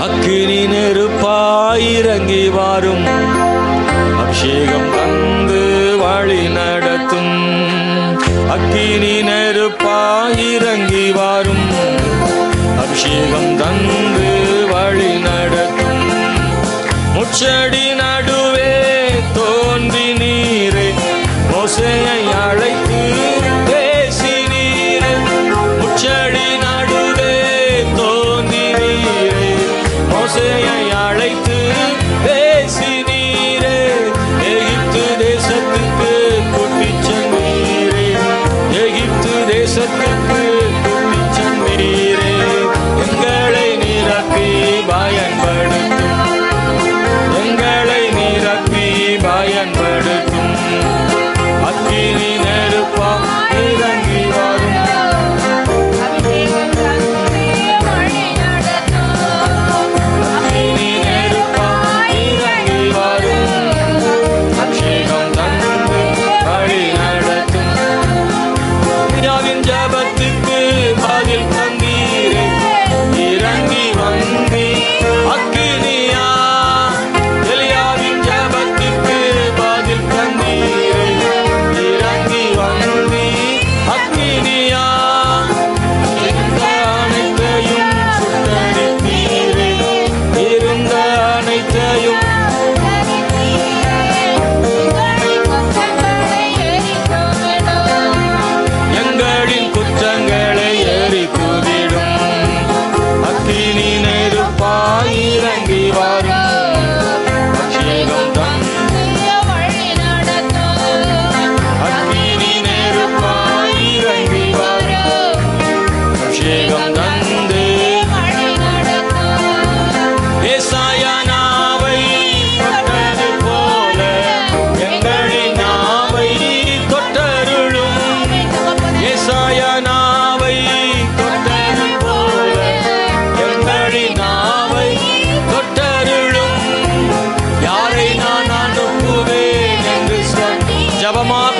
அக்கினி நெருப்பாயிரங்கி வாரும். அபிஷேகம் தந்து வழி நடத்தும். அக்கினி நெருப்பாயிரங்கி வாரும். அபிஷேகம் தந்து வழி நடத்தும். முச்சடி மோசையை அழைத்து பேசினீரே. எகிப்து தேசத்துக்கு கொட்டி சென்றீரே. எகிப்து தேசத்துக்கு கொட்டி சென்றீரே. எங்களை நீராக்கி பயன்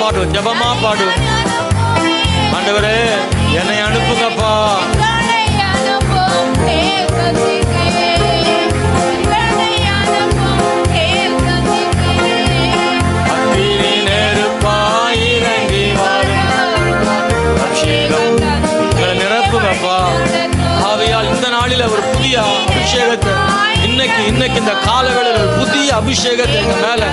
பாடுவோம் ஜபமா பாடு. ஆண்டவரே என்னை அனுப்புங்கப்பா. அபிஷேகத்தை இன்னைக்கு இன்னைக்கு இந்த காலவேளையில் புதிய அபிஷேகத்தை எங்க மேல